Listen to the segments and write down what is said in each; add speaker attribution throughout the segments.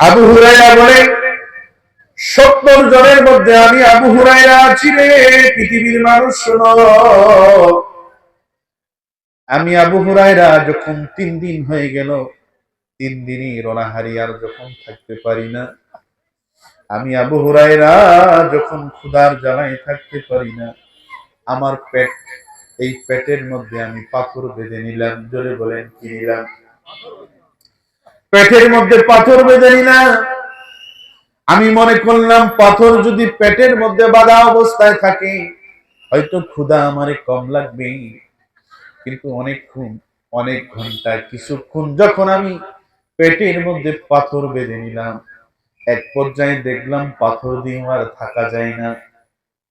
Speaker 1: আবু হুরাইরা বলে, সত্তর জনের মধ্যে আমি আবু হুরাইরা আছি রে, পৃথিবীর মানুষ শোনো। আমি আবু হুরাইরা যখন তিন দিন হয়ে গেল, তিন দিনই রনাহারি আর যখন থাকতে পারি না। আমি আবু হুরাইরা যখন ক্ষুধার জ্বালায় থাকতে পারি না, আমার পেট, এই পেটের মধ্যে আমি পাথর বেঁধে নিলাম, জোরে বলেন কি নিলাম? পেটের মধ্যে পাথর বেঁধে না আমি মনে করলাম, পাথর যদি পেটের মধ্যে বাধা অবস্থায় থাকে, হয়তো ক্ষুধা আমারে কম লাগবে কিন্তু অনেকক্ষণ অনেক ঘণ্টা কিছুক্ষণ যখন আমি পেটের মধ্যে পাথর বেঁধে নিলাম, এক পর্যায়ে দেখলাম পাথর দিয়ে আর থাকা যায় না।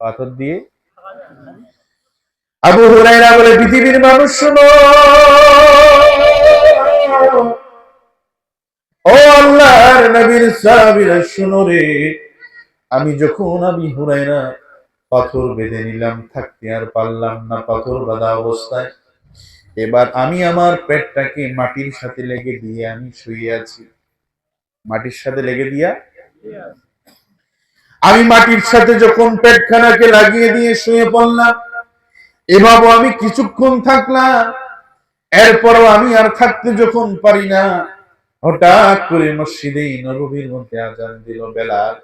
Speaker 1: পাথর দিয়ে? আবু হুরাইরা বলে, পৃথিবীর মানুষ শোনো। ও আল্লাহর নবীর সাহাবীরা, শোনো রে। আমি যখন আমি হুরাইরা পাথর বেঁধে নিলাম, থাকতে আর পারলাম না পাথর বাঁধা অবস্থায়। এবার আমি আমার পেটটাকে মাটির সাথে লেগে দিয়ে আমি শুয়ে আছি। মাটির সাথে লেগে দিয়া? আমি মাটির সাথে যখন পেটখানাকে লাগিয়ে দিয়ে শুয়ে পড়লাম, এভাবে আমি কিছুক্ষণ থাকলাম। এরপরও আমি আর থাকতে যখন পারি না হঠাৎ করে মসজিদে নববীর মধ্যে আজান দিল বেলাল।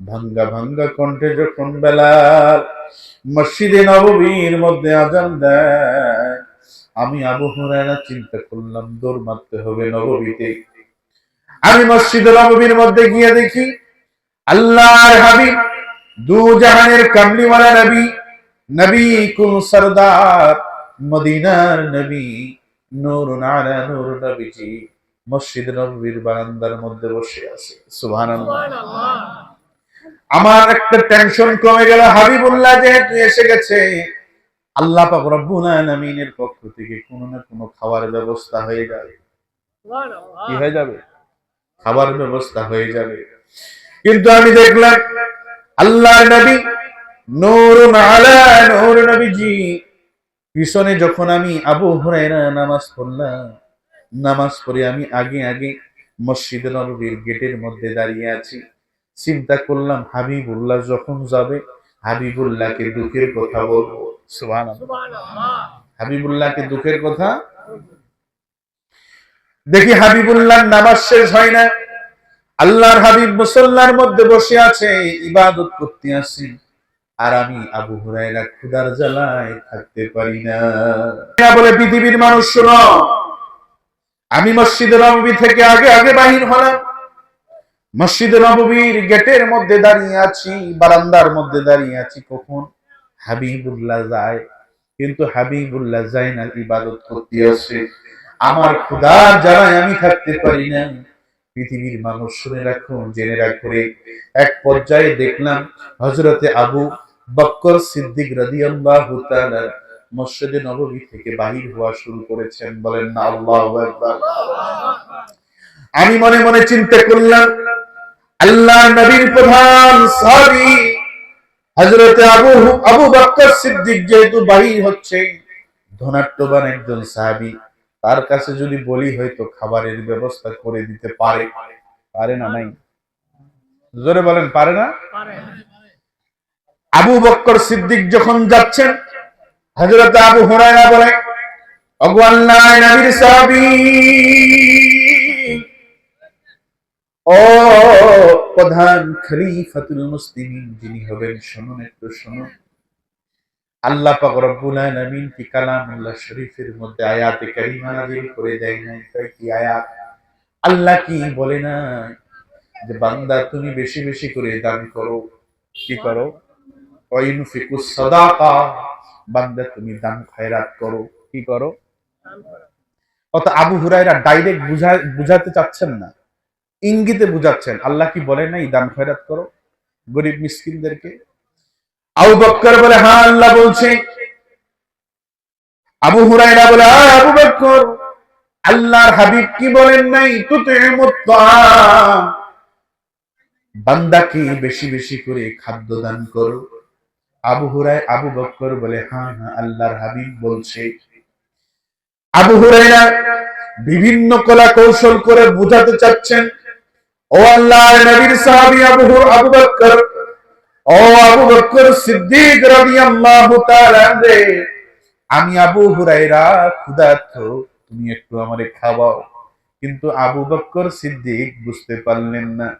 Speaker 1: ভাঙ্গা ভাঙ্গা কণ্ঠে যখন বেলাল মসজিদে নববীর মধ্যে আজান দেয়, আমি আবু চিন্তা করলাম, দৌড় মারতে হবে নববীতে। আমি মসজিদে নববীর মধ্যে গিয়ে দেখি, আল্লাহর হাবিব দু জাহানের কামলিওয়ালা নবী নবী কুল সরদার, মদিনার নবী নূর নারা নূর নবীজি। মসজিদ নবীর বারান্দার মধ্যে বসে আছে। সুবহানাল্লাহ। আমার একটা টেনশন কমে গেল হাবিবুল্লাহ যেহেতু এসে গেছে আল্লাহ পাক রব্বুল আলামিনের পক্ষ থেকে কোনো না কোনো খাবার ব্যবস্থা হয়ে যাবে। কি হয়ে যাবে? খাবার ব্যবস্থা হয়ে যাবে। কিন্তু আমি দেখলাম আল্লাহ নবী নূর আলা নূর নবীজি পিছনে যখন আমি আবু হুরায়রা নামাজ পড়লাম নামাজ পড়ে আমি আগে আগে মসজিদ নবীর গেটের মধ্যে দাঁড়িয়ে আছি। চিন্তা করলাম হাবিবুল্লাহ যখন যাবে হাবিবুল্লাহকে দুঃখের কথা বলব। সুবহানাল্লাহ। হাবিবুল্লাহকে দুঃখের কথা? দেখি হাবিবুল্লাহ নামাজ শেষ হয় না। আল্লাহর হাবিব মুসল্লার মধ্যে বসে আছে ইবাদত করতে আসি আর আমি আবু হুরায়রা ক্ষুদার জ্বালায় থাকতে পারি না। না বলে পৃথিবীর মানুষ শোনো আমি মসজিদের নবী থেকে আগে আগে বাহির হলাম। মসজিদের নববীর গেটের মধ্যে দাঁড়িয়ে আছি, বারান্দার মধ্যে দাঁড়িয়ে আছি কখন? হাবিবুল্লাহ যায়। কিন্তু হাবিবুল্লাহ যায় না, ইবাদত করতে আসে। আমার ক্ষুধার জ্বালায় আমি থাকতে পারি না। পৃথিবীর মানুষ শুনে রাখুন জেনে রাখুন এক পর্যায়ে দেখলাম হজরতে আবু বক্কর সিদ্দিক রাদিয়াল্লাহু তাআলা মসজিদে নববী থেকে বাহির হওয়া শুরু করেছেন। বলেন না আল্লাহু আমি মনে মনে চিন্তা করলাম আল্লাহ নবীর প্রধান সাহাবী হযরতে আবু আবু সিদ্দিক যেহেতু বাহির হচ্ছে ধনাট্যবান একজন সাহাবী তার কাছে যদি বলি হয়তো খাবারের ব্যবস্থা করে দিতে পারে। পারে না নাই? জোরে বলেন পারে না? আবু বক্কর সিদ্দিক যখন যাচ্ছেন হযরত আবু হুরায়রা বলে আল্লাহ নবীর ও প্রধান খলিফাতুল মুসলিমিন, যিনি হবেন শুনুন একটু শুনুন আল্লাহ পাক রব্বুল আলামিন কি কালামুল্লাহ শরীফের মধ্যে আয়াতে কারিমা নাযিল করে দেয় নাই? তাই কি আয়াত? আল্লাহ কি বলে না যে বান্দা তুমি বেশি বেশি করে দান করো। কি করো? ওয়াইনফিকুস সাদাকা। বান্দা তুমি দান খয়রাত করো। কি করো? অত আবু হুরায়রা ডাইরেক্ট বুঝা বুঝাতে চাচ্ছেন না। ইঙ্গিতে বুঝাচ্ছেন আল্লাহ কি বলে নাই দান খয়রাত করো? গরিব মিসকিনদেরকে। আবু বক্কর বলে হ্যাঁ আল্লাহ বলছে। আবু হুরায়রা বলে হ্যাঁ আবু বক্কর আল্লাহর হাবিব কি বলেন নাই? তুতে বান্দাকে বেশি বেশি করে খাদ্য দান করো? আবু হুরায় আবু বক্কর বলে হ্যাঁ হ্যাঁ আল্লাহর হাবিব বলছে। আবু হুরায়রা বিভিন্ন কলা কৌশল করে বুঝাতে চাচ্ছেন ও আল্লাহর নবীর সাহাবী আবু হুর- আবু বকর ও আবু বকর সিদ্দিক রাদিয়াল্লাহু তাআলা আনহু, আমি আবু হুরাইরা ক্ষুধার্ত তুমি একটু আমারে খাওয়াও। কিন্তু আবু বক্কর সিদ্দিক বুঝতে পারলেন না।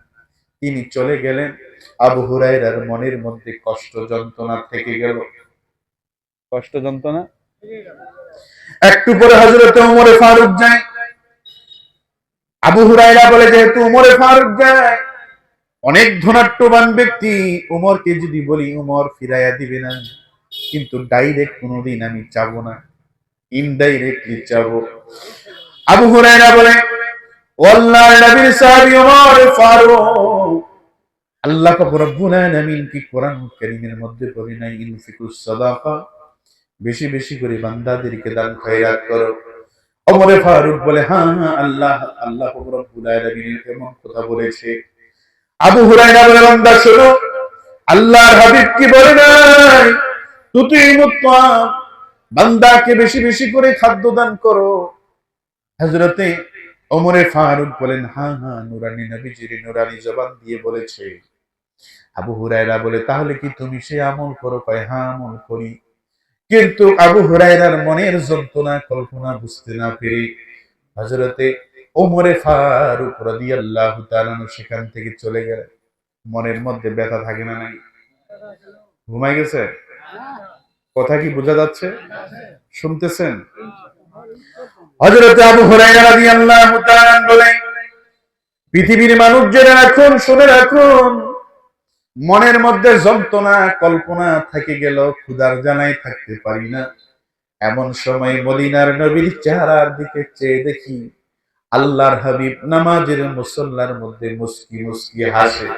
Speaker 1: তিনি চলে গেলেন। আবু হুরায়রার মনের মধ্যে কষ্ট যন্ত্রণা থেকে গেল। কষ্ট যন্ত্রণা? একটু পরে হজরত উমরে ফারুক যায়। আবু হুরায়রা বলে যেহেতু উমরে ফারুক যায় অনেক ধনাট্যবান ব্যক্তি উমরকে যদি বলি উমর ফিরাইয়া দিবে না। কিন্তু ডাইরেক্ট কোনোদিন আমি চাবো না ইনডাইরেক্টলি চাবো। আবু হুরায়রা বলে ওয়াল্লাহ নবীর সাহাবী উমর ফারুক আল্লাহ কি কোরআন মধ্যে নাই? ইনফিকুস বেশি বেশি করে বান্দাদেরকে দান খয়রাত করো। ওমরে ফারুক বলে হ্যাঁ হ্যাঁ আল্লাহ আল্লাহ এমন কথা বলেছে। আবু বলে, বান্দা, শোনো, আল্লাহর হাবিব কি বলে নাই? বান্দাকে বেশি বেশি করে খাদ্য দান করো। হযরতে ওমরে ফারুক বলেন হ্যাঁ হ্যাঁ নুরানি নবীজির নুরানি জবান দিয়ে বলেছে আবু হুরায়রা বলে, তাহলে কি তুমি সে আমল করো? কয় হ্যাঁ আমল করি। কিন্তু আবু হুরায়রার মনের যন্ত্রণা, কল্পনা বুঝতে না পেরে হযরতে ওমরে ফারুক রাদিয়াল্লাহু তাআলা সেখান থেকে চলে গেলেন মনের মধ্যে ব্যথা থাকে না নাই? ঘুমাই গেছে? কথা কি বোঝা যাচ্ছে? শুনতেছেন? হযরতে আবু হুরায়রা রাদিয়াল্লাহু তাআলা বলেন, পৃথিবীর মানুষ জেনে রাখুন শুনে রাখুন। মনের মধ্যে যন্ত্রণা কল্পনা থেকে গেল ক্ষুধার জানাই থাকতে পারি না। এমন সময় মদিনার নবীর চেহারার দিকে চেয়ে দেখি আল্লাহর হাবিব নামাজের মুসল্লার মধ্যে মুস্কি মুস্কি হাসে।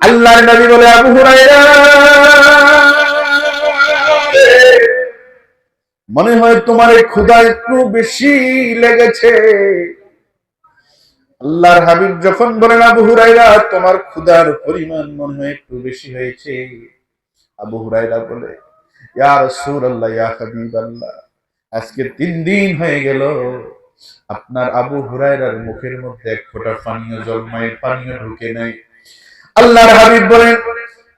Speaker 1: আল্লাহর নবী বলে আবু মনে হয় তোমার ক্ষুধা একটু বেশি লেগেছে। আল্লাহর হাবিব যখন বলেন, আবু হুরাইরা তোমার ক্ষুধার পরিমাণ মনে হয় একটু বেশি হয়েছে। আবু হুরাইরা বলে, ইয়া রাসূলুল্লাহ, ইয়া হাবিবাল্লাহ, আজকে তিন দিন হয়ে গেল। আপনার আবু হুরায়রার মুখের মধ্যে এক ফোঁটা পানীয় জন্মায় পানীয় ঢুকে নাই। আল্লাহর হাবিব বলেন,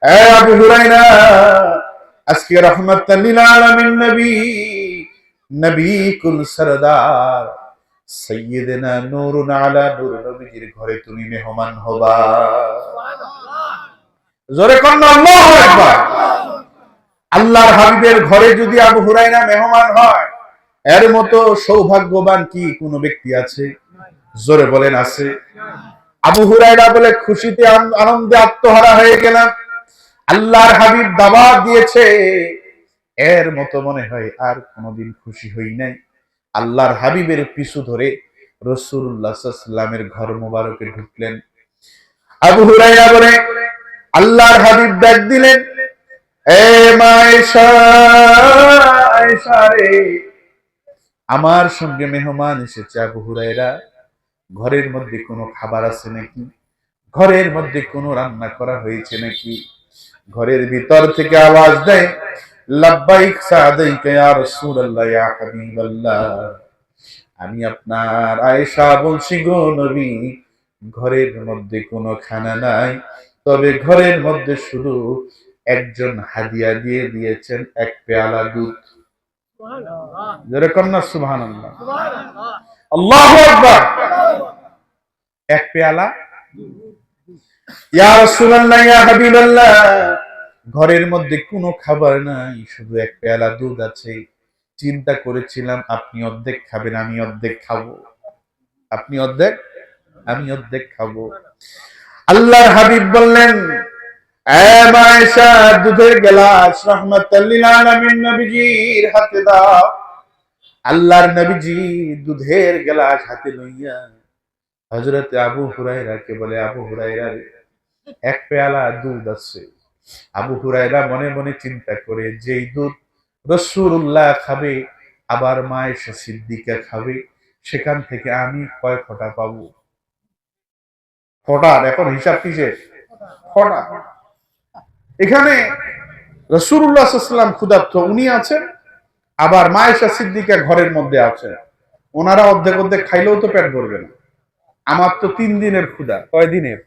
Speaker 1: এ আবু হুরায়রা, আজকে রহমাতাল লিল আলামিন নবী নবী কুল সরদার। সৈয়দনা আলা নূর, নবীজির ঘরে তুমি মেহমান হবা। জোরে আল্লাহু আকবার। আল্লাহর হাবিবের ঘরে যদি আবু হুরায়রা মেহমান হয়, এর মতো সৌভাগ্যবান কি কোনো ব্যক্তি আছে? জোরে বলেন, আছে। আবু হুরায়রা বলে, খুশিতে আনন্দে আত্মহারা হয়ে গেলাম। আল্লাহর হাবিব দাবা দিয়েছে। এর মতো মনে হয় আর কোনোদিন খুশি হই নাই। আল্লাহর হাবিবের পিছু ধরে রসুল্লাহ ঘর মোবারকে ঢুকলেন। আবু বলে, আল্লাহর হাবিব ডাক দিলেন, এ আমার সঙ্গে মেহমান এসেছে আবু হুরাইরা ঘরের মধ্যে কোনো খাবার আছে নাকি? ঘরের মধ্যে কোনো রান্না করা হয়েছে নাকি? ঘরের ভিতর থেকে আওয়াজ দেয় লাব্বাইক সাদাইকা ইয়া রাসূলুল্লাহ ইয়া হাবিবাল্লাহ। আমি আপনার আয়েশা বলছি গো নবী ঘরের মধ্যে কোনো খানা নাই তবে ঘরের মধ্যে শুধু একজন হাদিয়া দিয়ে দিয়েছেন এক পেয়ালা দুধ। যেরকম না সুবহানাল্লাহ? আল্লাহু আকবার! এক পেয়ালা? ইয়া রাসূলুল্লাহ ইয়া হাবিবাল্লাহ! ঘরের মধ্যে কোনো খাবার নাই শুধু এক পেয়ালা দুধ আছে। চিন্তা করেছিলাম আপনি অর্ধেক খাবেন আমি অর্ধেক খাব। আপনি অর্ধেক আমি অর্ধেক খাব। আল্লাহর হাবিব বললেন দুধের গ্লাস নবীজির হাতে দাও। আল্লাহর নবীজি দুধের গ্লাস হাতে লইয়া হযরত আবু হুরায়রাকে বলে আবু হুরায়রা রে, এক পেয়ালা দুধ আছে। আবু হুরায়রা মনে মনে চিন্তা করে যেই দুধ রসুল্লাহ খাবে, আবার মায়েশা সিদ্দিকা খাবে, সেখান থেকে আমি কয় ফোঁটা পাবো? ফোঁটার এখন হিসাব কিসের? ফোঁটা। এখানে রসুল্লাহ সাল্লাম ক্ষুধার্থ উনি আছেন, আবার মায়েশা সিদ্দিকা ঘরের মধ্যে আছেন। ওনারা অর্ধেক অর্ধেক খাইলেও তো পেট ভরবে না। আমার তো তিন দিনের ক্ষুধা। কয় দিনের।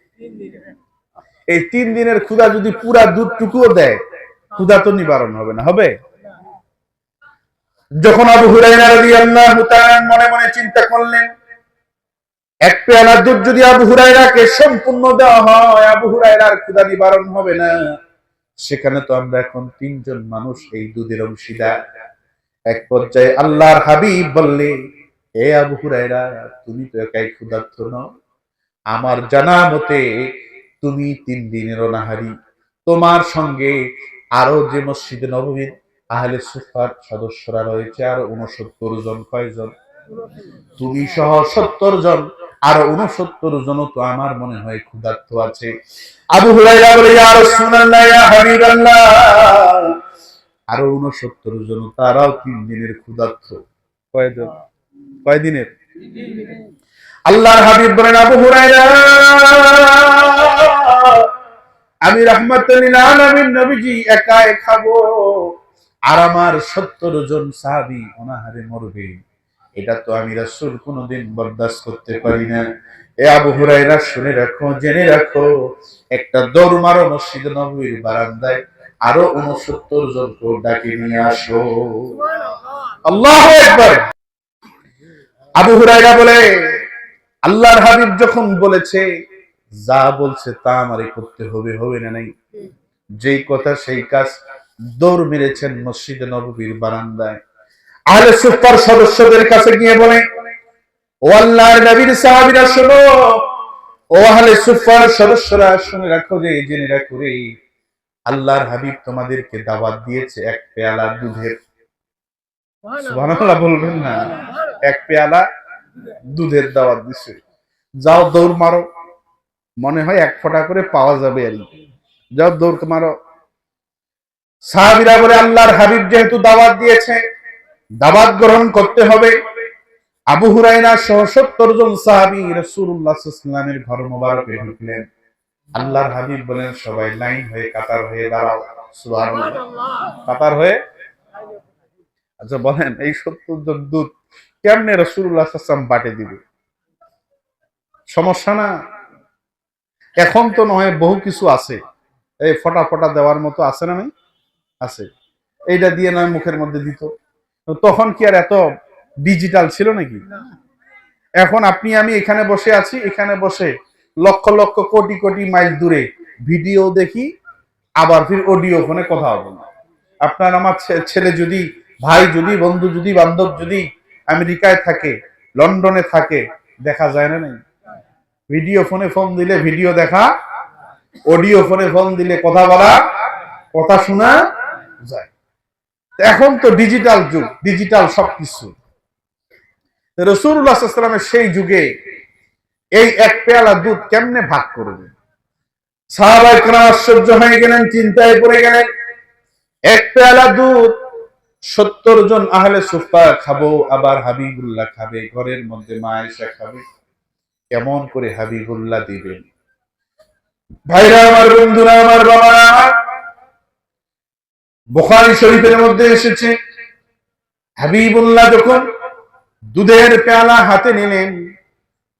Speaker 1: এই তিন দিনের ক্ষুধা যদি পুরা দুধটুকুও দেয়, ক্ষুধা তো নিবারণ হবে না, হবে? যখন আবু তাআলা মনে মনে চিন্তা করলেন, এক পেয়ালা দুধ যদি আবু হুরাইরাকে সম্পূর্ণ দেওয়া হয়, আবু হুরাইরার ক্ষুধা নিবারণ হবে না। সেখানে তো আমরা এখন তিনজন মানুষ এই দুধের অংশীদার। এক পর্যায়ে আল্লাহর হাবিব বললে, এ আবু হুরাইরা তুমি তো একাই ক্ষুধার্ত নও। আমার জানা মতে তুমি তিন দিনের অনাহারি তোমার সঙ্গে আরও যে মসজিদে নবমীর আহলে সুফার সদস্যরা রয়েছে আরও উনসত্তর জন। কয়জন? তুমি সহ সত্তর জন। আর উনসত্তর জন তো আমার মনে হয় ক্ষুধার্ত আছে। আবু হুরাইরা বলে ইয়া রাসূলুল্লাহ ইয়া হাবিবাল্লাহ। আরও উনসত্তর জন তারাও তিন দিনের ক্ষুধার্ত। কয়জন? কয় দিনের। আল্লাহর হাবিব বলেন আবু হুরাইরা আমি আলামিন নবীজি একাই খাব। আর আমার সত্তর জন সাহাবী অনাহারে মরবে। এটা তো আমি রাসুল কোনোদিন বরদাস্ত করতে পারি না। এ আবু হুরাইরা শুনে রাখো, জেনে রাখো, একটা দৌড় মারো মসজিদ নবীর বারান্দায় আরও উনসত্তর জনকে ডাকে নিয়ে আসো। আল্লাহ একবার আবু হুরাইরা বলে, আল্লাহর হাবিব যখন বলেছে যা বলছে তা আমারই করতে হবে হবে না নাই? যেই কথা সেই কাজ দৌড় মেরেছেন মসজিদে নববীর বারান্দায়। আহলে সুফার সদস্যদের কাছে গিয়ে বলে ও আল্লাহর নবীর সাহাবীরা শোনো ও আহলে সুফার সদস্যরা শুনে রাখো যে জেনে রাখো রে আল্লাহর হাবিব তোমাদেরকে দাওয়াত দিয়েছে এক পেয়ালা দুধের। সুবহানাল্লাহ বলবেন না এক পেয়ালা দুধের দাওয়াত দিছে। যাও দৌড় মারো। মনে হয় এক ফোঁটা করে পাওয়া যাবে আর কি। যাও দৌড় মারো সাহাবিরা বলে, আল্লাহর হাবিব যেহেতু দাওয়াত দিয়েছে, দাওয়াত গ্রহণ করতে হবে। আবু হুরাইরা সহ সত্তর জন সাহাবি সাল্লাল্লাহু আলাইহি ঘর মোবারকে ঢুকলেন আল্লাহর হাবিব বলেন, সবাই লাইন হয়ে কাতার হয়ে দাঁড়াও। কাতার হয়ে? আচ্ছা বলেন, এই সত্তর জন দুধ কেমনে রসুল্লাহ বাটে দিবে? সমস্যা না? এখন তো নয় বহু কিছু আছে। এই ফটা ফটা দেওয়ার মতো আছে না নাই? আছে। এইটা দিয়ে নয় মুখের মধ্যে দিত। তো তখন কি আর এত ডিজিটাল ছিল নাকি? এখন আপনি আমি এখানে বসে আছি এখানে বসে লক্ষ লক্ষ কোটি কোটি মাইল দূরে ভিডিও দেখি আবার ফির অডিও ফোনে কথা হবে না। আপনার আমার ছেলে যদি ভাই যদি বন্ধু যদি বান্ধব যদি আমেরিকায় থাকে লন্ডনে থাকে দেখা যায় না নাই? ভিডিও ফোনে ফোন দিলে ভিডিও দেখা অডিও ফোনে ফোন দিলে কথা বলা, কথা শোনা যায়। এখন তো ডিজিটাল যুগ ডিজিটাল সবকিছু। রসুল্লাহামের সেই যুগে এই এক পেয়ালা দুধ কেমনে ভাগ করবে সাহাবাই কোন আশ্চর্য হয়ে গেলেন, চিন্তায় পড়ে গেলেন। এক পেয়ালা দুধ সত্তর জন আহলে সুফা খাব, আবার হাবিবুল্লাহ খাবে, ঘরের মধ্যে মা এসা খাবে। কেমন করে হাবিবুল্লাহ দিবেন? ভাইরা আমার বন্ধুরা আমার বাবারা আমার বুখারী শরীফের মধ্যে এসেছে। হাবিবুল্লাহ যখন দুধের পেয়ালা হাতে নিলেন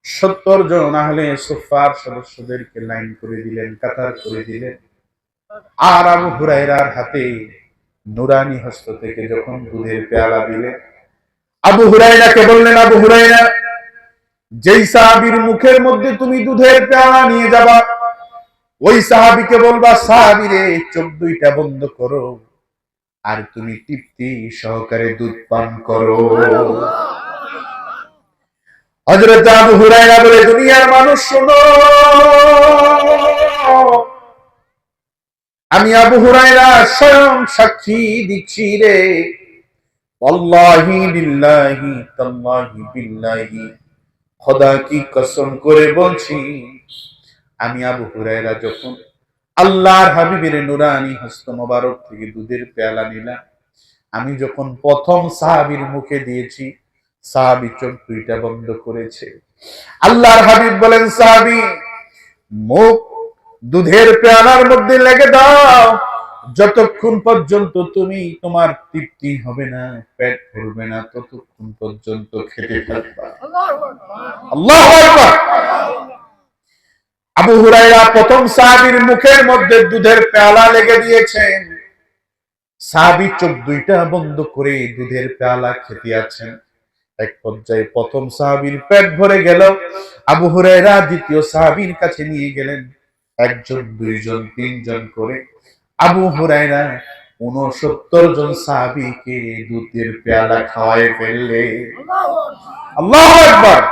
Speaker 1: সত্তর জন আহলে সুফার সদস্যদেরকে লাইন করে দিলেন কাতার করে দিলেন। আর আবু হুরাইরার হাতে নুরানি হস্ত থেকে যখন দুধের পেয়ালা দিলেন আবু হুরাইরাকে বললেন আবু হুরাইরা যেই সাহাবীর মুখের মধ্যে তুমি দুধের পেয়ালা নিয়ে যাবা, ওই সাহাবীকে বলবা সাহাবী রে চোখ বন্ধ করো আর তুমি তৃপ্তি সহকারে দুধ পান করো। হযরত আবু হুরায়রা বলে, দুনিয়ার মানুষ, শোনো। আমি আবু হুরায়রা স্বয়ং সাক্ষী দিচ্ছি রে। আল্লাহি বিল্লাহি, তাল্লাহি বিল্লাহি। খোদা কি কসম করে বলছি, আমি আবু হুরায়রা যখন আল্লাহর হাবিবের নুরানি হস্ত মোবারক থেকে দুধের পেয়ালা নিলাম, আমি যখন প্রথম সাহাবীর মুখে দিয়েছি, সাহাবি চোখ দুইটা বন্ধ করেছে। আল্লাহর হাবিব বলেন, সাহাবি, মুখ দুধের পেয়ালার মধ্যে লেগে দাও। যতক্ষণ পর্যন্ত তুমি তোমার তৃপ্তি হবে না, পেট ভরবে না, ততক্ষণ পর্যন্ত খেতে থাকবা আবু হুরায়রা প্রথম সাহাবীর মুখের মধ্যে দুধের পেয়ালা লেগে দিয়েছেন সাহাবী চোখ দুইটা বন্ধ করে দুধের পেয়ালা খেতে আছেন। এক পর্যায়ে প্রথম সাহাবীর পেট ভরে গেল। আবু হুরায়রা দ্বিতীয় সাহাবীর কাছে নিয়ে গেলেন। একজন, দুইজন, তিনজন করে আবু হুরায়রা উনসত্তর জন সাহাবীকে দুধের পেয়ালা খাওয়ায় ফেললে। আল্লাহু আকবার।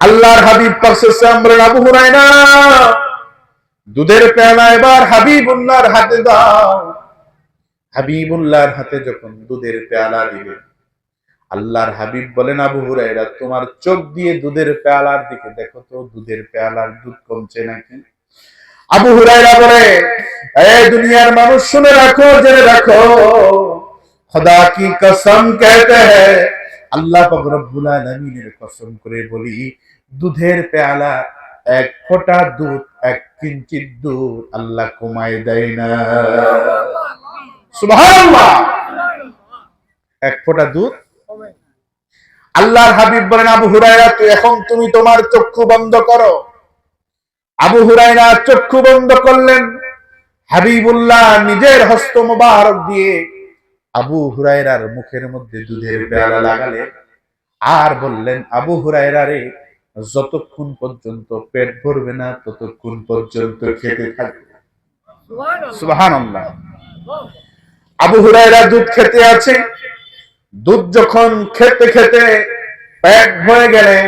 Speaker 1: আল্লাহর হাবিব পার্সেসাম বলেন, আবু হুরায়রা, দুধের পেয়ালা এবার হাবিবুল্লাহর হাতে দাও। হাবিবুল্লাহর হাতে যখন দুধের পেয়ালা দিবে, আল্লাহর হাবিব বলেন, আবু হুরায়রা, তোমার চোখ দিয়ে দুধের পেয়ালার দিকে দেখো তো, দুধের পেয়ালার দুধ কমছে নাকি? আবু হুরায়রা বলে এই দুনিয়ার মানুষ শুনে রাখো জেনে রাখো খোদা কি কসম कहते हैं আল্লাহ পাক রব্বুল আলামিনের কসম করে বলি দুধের পেয়ালা এক ফোঁটা দুধ এক কিঞ্চিত দুধ আল্লাহ কমায় দেয় না সুবহানাল্লাহ এক ফোঁটা দুধ আল্লাহর হাবিব বলেন আবু হুরায়রা তুই এখন তুমি তোমার চক্ষু বন্ধ করো আবু হুরায়রা চক্ষু বন্ধ করলেন। হাবিবুল্লাহ নিজের হস্ত মোবারক দিয়ে আবু হুরাইরার মুখের মধ্যে দুধের পেয়ালা লাগালেন আর বললেন আবু হুরায়রা রে যতক্ষণ পর্যন্ত পেট ভরবে না ততক্ষণ পর্যন্ত খেতে থাকবে সুবহানাল্লাহ। আবু হুরাইরা দুধ খেতে আছে। দুধ যখন খেতে খেতে পেট ভরে গেলেন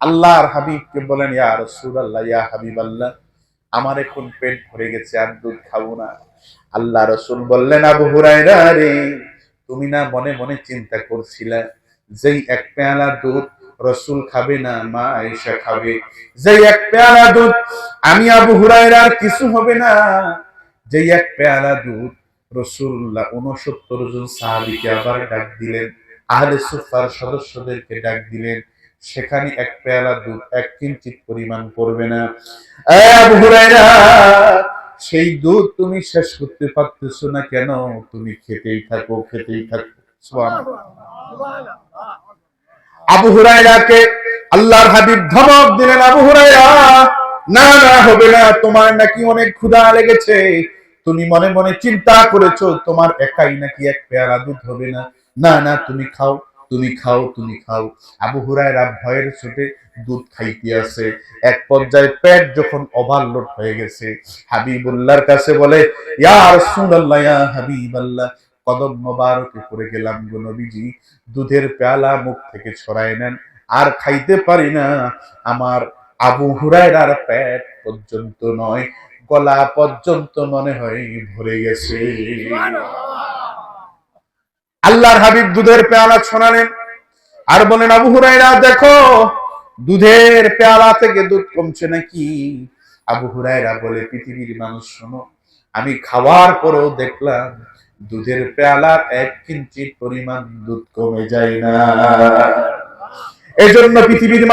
Speaker 1: আল্লাহর হাবিবকে বলেন, ইয়া রসুল আল্লাহ ইয়া হাবিব আল্লাহ আমার এখন পেট ভরে গেছে, আর দুধ খাব না। আল্লাহ রসুল বললেন, আবু হুরায়রা রে, তুমি না মনে মনে চিন্তা করছিলা যেই এক পেয়ালা দুধ রসুল খাবে না, মা আয়েশা খাবে। যেই এক পেয়ালা দুধ আমি আবু হুরায়রার কিছু হবে না। যেই এক পেয়ালা দুধ রসুল্লাহ উনসত্তর জন সাহাবিকে আবার ডাক দিলেন, আহলে সুফার সদস্যদেরকে ডাক দিলেন সেখানে এক পেয়ালা দুধ, এক কিঞ্চিত পরিমাণ পড়বে না। সেই দুধ তুমি শেষ করতে পারতেছো না কেন? তুমি খেতেই থাকো খেতেই থাকো। আবু হুরায়রাকে আল্লাহর হাবিব ধমক দিলেন, আবু হুরায়রা, না না, হবে না, তোমার নাকি অনেক ক্ষুধা লেগেছে। তুমি মনে মনে চিন্তা করেছ, তোমার একাই নাকি এক পেয়ালা দুধ হবে না? না না, তুমি খাও। তুমি খাও তুমি খাও। আবু হুরায়রা ভয়ের ছোটে দুধ খাইতে আছে এক পর্যায়ে পেট যখন ওভারলোড হয়ে গেছে, হাবিবুল্লাহর কাছে বলে, ইয়া রাসূলুল্লাহ, ইয়া হাবিবাল্লাহ, কদম মোবারকে পড়ে গেলাম গো নবীজি। দুধের পেয়ালা মুখ থেকে ছড়ায় নেন। আর খাইতে পারি না। আমার আবু হুরায়রার পেট পর্যন্ত নয়, গলা পর্যন্ত মনে হয় ভরে গেছে। আল্লাহর হাবিব দুধের পেয়ালা ছড়ালেন। আর বলেন, আবু হুরাইরা দেখো, দুধের পেয়ালা থেকে দুধ কমছে নাকি? আবু হুরাইরা বলে, পৃথিবীর মানুষ, শোনো, আমি খাওয়ার পরেও দেখলাম দুধের পেয়ালার এক কিঞ্চিত পরিমাণ দুধ কমে যায় না। এজন্য পৃথিবীর